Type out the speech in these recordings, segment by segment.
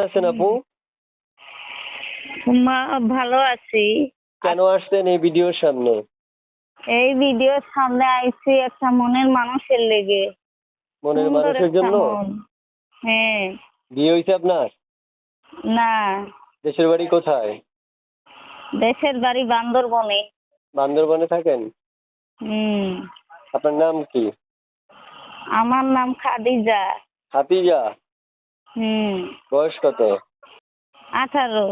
আছেন আপু? মা ভালো আছি। কেন আসছেন এই ভিডিওর সামনে? এই ভিডিওর সামনে আইছি একটা মনের মানুষের লেগে। মনের মানুষের জন্য? হ্যাঁ। বিয়ে হয়েছে আপনার? না। দেশের বাড়ি কোথায়? দেশের বাড়ি বান্দরবনে। বান্দরবনে থাকেন? হুম। আপনার নাম কি? আমার নাম খাদিজা। হাতিজা হুম। বয়স কত? আঠারো।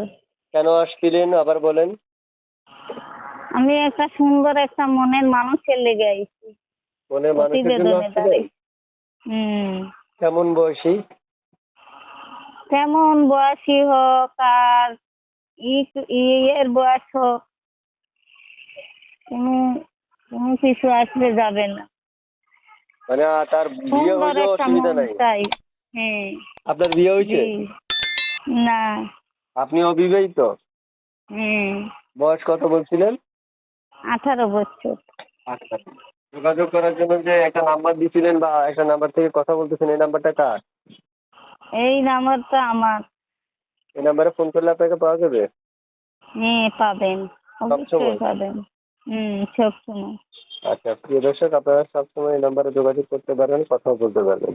কেন আসছিলেন আবার বলেন। আমি একটা সুন্দর একটা মনের মানুষের লেগে আইছি। মনের মানুষের জন্য আসছিলেন হুম। কেমন বয়সী? কেমন বয়সী হোক আর ইয়ের বয়স হোক কোনো কোনো কিছু আসলে যাবে না। মানে তার বিয়ে হইলেও অসুবিধা নাই? হ্যাঁ আপনার বিয়ে হয়েছে। না। আপনি অবিবাহিত হুম বয়স কত বলছিলেন? আঠারো বছর। আচ্ছা। যোগাযোগ করার জন্য যে একটা নাম্বার দিছিলেন বা একটা নাম্বার থেকে কথা বলতেছেন এই নাম্বারটা কার? এই নাম্বারটা আমার। এই নাম্বারে ফোন করলে আপনাকে পাওয়া যাবে? হ্যাঁ পাবেন। অবশ্যই পাবেন। হুম সব সময় আচ্ছা প্রিয় দর্শক আপনারা সবসময় এই নাম্বারে যোগাযোগ করতে পারেন কথাও বলতে পারবেন।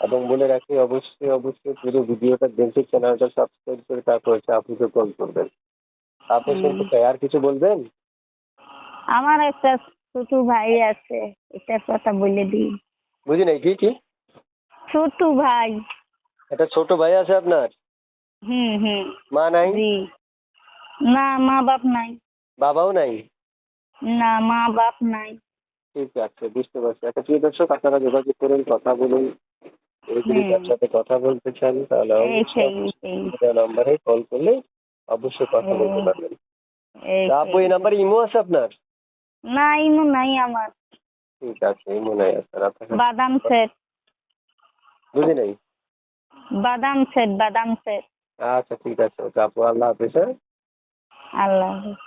এবং বলে রাখি অবশ্যই অবশ্যই পুরো ভিডিওটা দেখে চ্যানেলটা সাবস্ক্রাইব করে তারপর হচ্ছে আপনাকে কল করবেন। আপনি। শুনতে আর কিছু বলবেন? আমার একটা ছোট ভাই আছে এটার কথা বলে দিই। বুঝি নাই কি কি? ছোট ভাই। একটা ছোট ভাই আছে আপনার? হুম হুম। মা নাই? জি। না মা বাপ নাই। বাবাও নাই? না মা বাপ নাই। ঠিক আছে বুঝতে পারছি। একটা প্রিয় দর্শক আপনারা যোগাযোগ করুন কথা বলুন। এই যদি তার সাথে কথা বলতে চান তাহলে এই অবশ্যই সেই এই এই নাম্বারে কল করলে অবশ্যই কথা বলতে পারবেন। এই তা আপু এই সেই। নাম্বারে ইমো আছে আপনার? না ইমু নাই আমার। ঠিক আছে ইমো নাই আপনার। আপনার বাদাম সেট। বুঝি নাই? বাদাম সেট বাদাম সেট। আচ্ছা ঠিক আছে। ওকে আপু আল্লাহ হাফিজ হ্যাঁ? আল্লাহ হাফেজ।